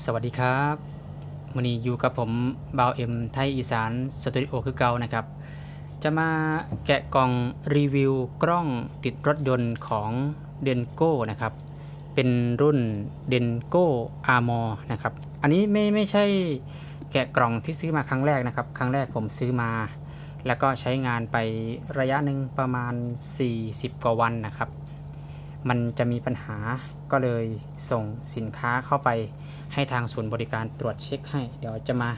สวัสดีครับวันนี้อยู่กับผมบาวเอ็มไทยอีสานสตูดิโอคือเก่านะครับ จะมาแกะกล่องรีวิวกล้องติดรถยนต์ของเดนโก้นะครับ เป็นรุ่นเดนโก้อาร์มอนะครับ อันนี้ไม่ไม่ใช่แกะกล่องที่ซื้อมาครั้งแรกนะครับ ครั้งแรกผมซื้อมา แล้วก็ใช้งานไประยะหนึ่งประมาณ 40 กว่าวันนะครับ มันจะมีปัญหาก็เลยส่งสินค้าเข้าไปให้ทางศูนย์บริการตรวจเช็คให้ เดี๋ยวจะมา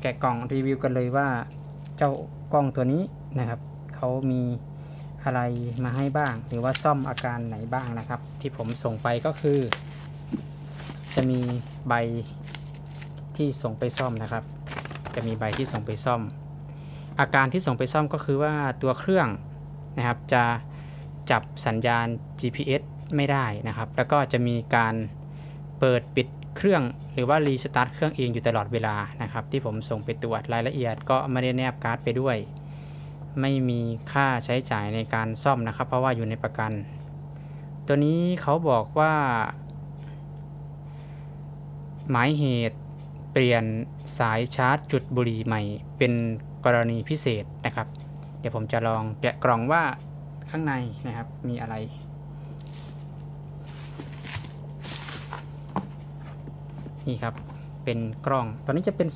แกะกล่องรีวิวกันเลยว่าเจ้ากล้องตัวนี้นะครับเขามีอะไรมาให้บ้าง หรือว่าซ่อมอาการไหนบ้างนะครับ ที่ผมส่งไปก็คือ จะมีใบที่ส่งไปซ่อมนะครับ จะมีใบที่ส่งไปซ่อม อาการที่ส่งไปซ่อมก็คือว่าตัวเครื่องนะครับจะ จับสัญญาณ GPS ไม่ได้นะครับ แล้วก็จะมีการเปิดปิดเครื่องหรือว่ารีสตาร์ทเครื่องเองอยู่ตลอดเวลานะครับ ที่ผมส่งไปตรวจรายละเอียด ก็ไม่ได้แนบการ์ดไปด้วย ไม่มีค่าใช้จ่ายในการซ่อมนะครับ เพราะว่าอยู่ในประกัน ตัวนี้เขาบอกว่า หมายเหตุเปลี่ยนสายชาร์จจุดบุหรี่ใหม่ เป็นกรณีพิเศษนะครับ เดี๋ยวผมจะลองแกะกล่องว่า ข้างในนะครับ มีอะไร นี่ครับ เป็นกล้อง ตอนนี้จะเป็น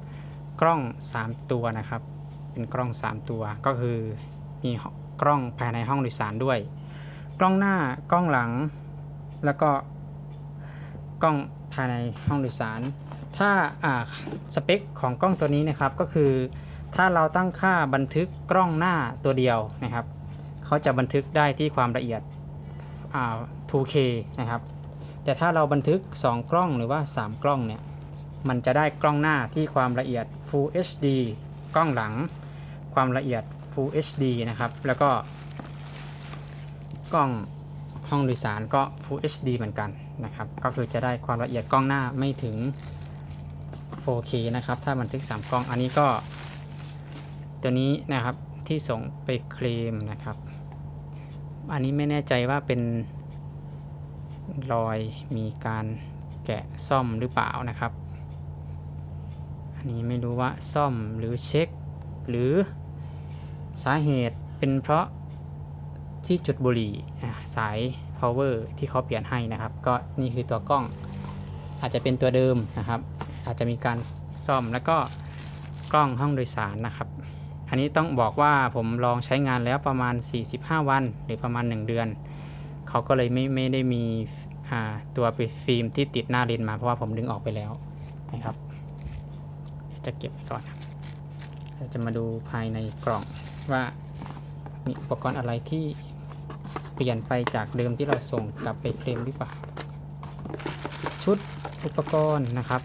3 กล้อง 3 ตัวนะครับ เป็นกล้อง 3 ตัว ก็คือมีกล้องภายในห้องโดยสารด้วย กล้องหน้ากล้องหลัง แล้วก็กล้องภายในห้องโดยสาร ถ้าอ่าสเปคของกล้องตัวนี้นะครับก็คือ ถ้าเราตั้งค่าบันทึกกล้องหน้าตัวเดียวนะครับ เขาจะบันทึกได้ที่ความละเอียด 2K นะครับ แต่ถ้าเราบันทึก 2 กล้องหรือว่า 3 กล้องเนี่ย มันจะได้กล้องหน้าที่ความละเอียด Full HD กล้องหลังความละเอียด Full HD นะครับ แล้วก็กล้องห้องโดยสารก็ Full HD เหมือนกันนะครับ ก็คือจะได้ความละเอียดกล้องหน้าไม่ถึง 4K นะครับ ถ้าบันทึก 3 กล้อง อันนี้ก็ตัวนี้นะครับ ที่ส่งไปเคลมนะครับ อันนี้ไม่แน่ใจว่าเป็นรอยมีการแกะซ่อมหรือเปล่านะครับ อันนี้ไม่รู้ว่าซ่อมหรือเช็ค หรือสาเหตุเป็นเพราะที่จุดบุหรี่สาย power ที่เขาเปลี่ยนให้นะครับ ก็นี่คือตัวกล้องอาจจะเป็นตัวเดิมนะครับ อาจจะมีการซ่อมแล้วก็กล้องห้องโดยสารนะครับ อันนี้ต้องบอกว่าผมลองใช้งานแล้วประมาณ 45 วัน หรือประมาณ 1 เดือน เขาก็เลยไม่ไม่ได้มีตัวฟิล์มที่ติดหน้าเลนมาเพราะว่าผมดึงออกไปแล้วนะครับ จะเก็บไว้ก่อนเราจะมาดูภายในกล่องว่ามีอุปกรณ์อะไรที่เปลี่ยนไปจากเดิมที่เราส่งกลับไปเคลมหรือเปล่า ชุดอุปกรณ์นะครับ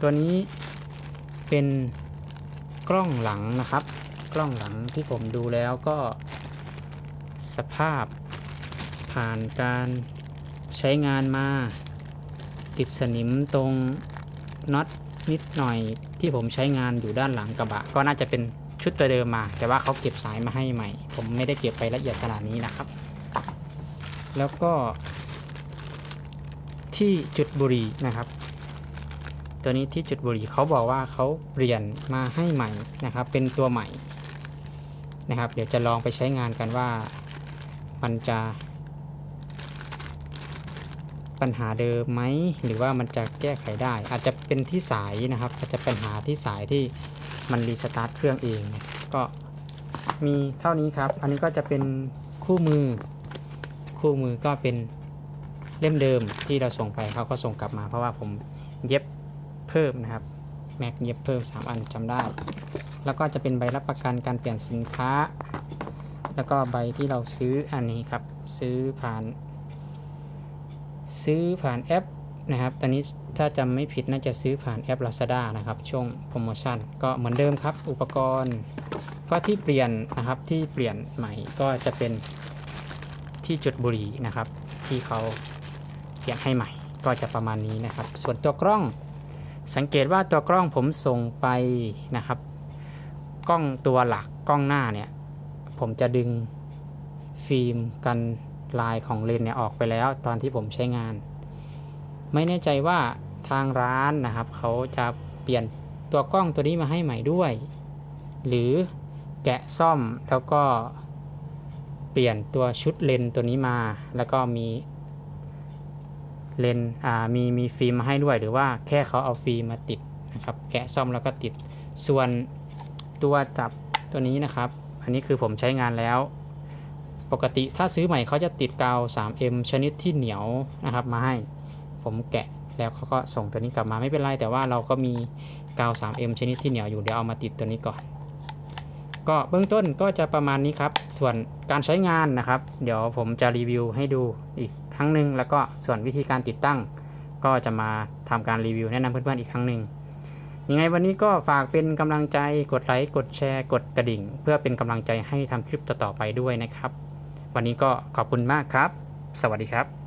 ตัวนี้เป็น กล้องหลังนะครับ กล้องหลังที่ผมดูแล้วก็ สภาพผ่านการใช้งานมา ติดสนิมตรงน็อตนิดหน่อยที่ผมใช้งานอยู่ด้านหลังกระบะ ก็น่าจะเป็นชุดตัวเดิมมา แต่ว่าเขาเก็บสายมาให้ใหม่ ผมไม่ได้เก็บไปละเอียดขนาดนี้นะครับ แล้วก็ที่จุดบุรีนะครับ ตัวนี้ที่จุดบุหรี่เขาบอกว่าเขาเปลี่ยนมาให้ใหม่นะครับ เป็นตัวใหม่นะครับ เดี๋ยวจะลองไปใช้งานกันว่ามันจะปัญหาเดิมไหมหรือว่ามันจะแก้ไขได้ อาจจะเป็นที่สายนะครับ อาจจะปัญหาที่สายที่มันรีสตาร์ทเครื่องเอง ก็มีเท่านี้ครับ อันนี้ก็จะเป็นคู่มือ คู่มือก็เป็นเล่มเดิมที่เราส่งไปเขาก็ส่งกลับมา เพราะว่าผมเย็บ เพิ่มนะครับแม็กเย็บเพิ่ม 3 อันจำได้ แล้วก็จะเป็นใบรับประกันการเปลี่ยนสินค้า แล้วก็ใบที่เราซื้ออันนี้ครับ ซื้อผ่าน ซื้อผ่านแอปนะครับ ตอนนี้ถ้าจำไม่ผิดน่าจะซื้อผ่านแอป Lazada นะครับ ช่วงโปรโมชั่น ก็เหมือนเดิมครับ อุปกรณ์ก็ที่เปลี่ยนนะครับ ที่เปลี่ยนใหม่ก็จะเป็นที่จุดบุหรี่นะครับ ที่เขาเปลี่ยนให้ใหม่ ก็จะประมาณนี้นะครับ ส่วนตัวกล้อง สังเกตว่าตัวกล้องผมส่งไปนะครับ กล้องตัวหลักกล้องหน้าเนี่ย ผมจะดึงฟิล์มกันลายของเลนเนี่ยออกไปแล้วตอนที่ผมใช้งาน ไม่แน่ใจว่าทางร้านนะครับ เขาจะเปลี่ยนตัวกล้องตัวนี้มาให้ใหม่ด้วย หรือแกะซ่อมแล้วก็เปลี่ยนตัวชุดเลนตัวนี้มา แล้วก็มี เลนมีมีฟิล์มมาให้ด้วยหรือว่าแค่เขาเอาฟิล์มมาติดนะครับ แกะซ่อมแล้วก็ติดส่วนตัวจับตัวนี้นะครับ อันนี้คือผมใช้งานแล้ว ปกติถ้าซื้อใหม่เขาจะติดกาว 3M ชนิดที่เหนียวนะครับ มาให้ผมแกะแล้วเขาก็ส่งตัวนี้กลับมาไม่เป็นไร แต่ว่าเราก็มีกาว 3M ชนิดที่เหนียวอยู่เดี๋ยวเอามาติดตัวนี้ก่อน ก็เบื้องต้นก็จะประมาณนี้ครับ ส่วนการใช้งานนะครับ เดี๋ยวผมจะรีวิวให้ดูอีก ครั้งหนึ่งแล้วก็ส่วนวิธีการติดตั้ง ก็จะมาทำการรีวิวแนะนำเพื่อนๆอีกครั้งหนึ่งยังไงวันนี้ก็ฝากเป็นกำลังใจกดไลค์กดแชร์ กดกระดิ่ง เพื่อเป็นกำลังใจให้ทำคลิปต่อๆไปด้วยนะครับ วันนี้ก็ขอบคุณมากครับ สวัสดีครับ